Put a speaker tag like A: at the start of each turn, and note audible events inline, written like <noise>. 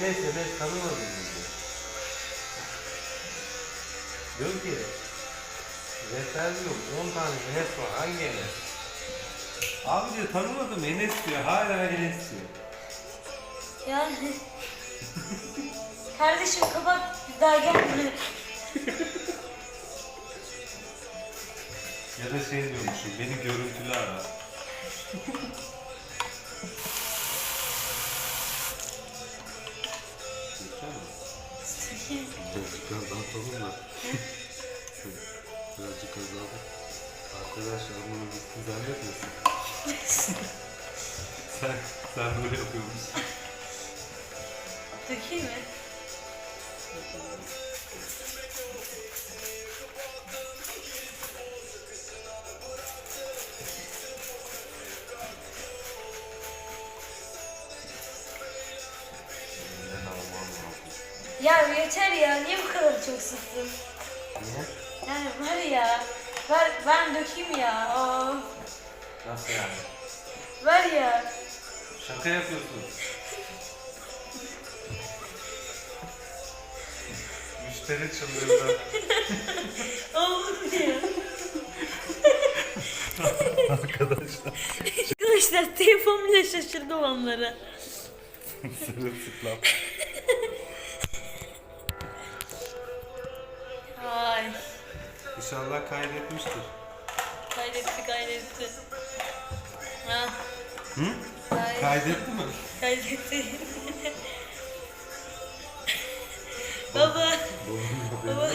A: Neyse ben tanımadım diyor. Diyor ki diyor 10 tane Enes var hangi Enes? Abi diyor tanımadım Enes diyor hala Enes diyor.
B: Yani. Kardeşim kapat bir daha gelme.
A: Ya da şey diyormuşum beni görüntülü ara.
C: Birazcık az daha atalım da. Birazcık az daha da. Arkadaşlar bunu bitti zannetmesin.
A: Sen, sen böyle yapıyormuşsun.
B: Dökeyim mi?
A: Ben
B: Ya yeter ya niye bu kadar çok sıktın?
A: Niye?
B: Yani var ya. Ver, ben dökeyim ya. Aa,
A: Nasıl yani?
B: ver ya.
A: Şaka yapıyorsun. Müşteri çıldırdı. <laughs>
B: Oğlum ya. <laughs>
A: Arkadaşlar.
B: Arkadaşlar telefon bile şaşırdı onlara.
A: Sırılsıklam. İnşallah kaydetmiştir.
B: Kaydetti kaydetti. Ha.
A: Hı?
B: Ay,
A: Kaydetti mi?
B: kaydetti. baba. <laughs> Baba.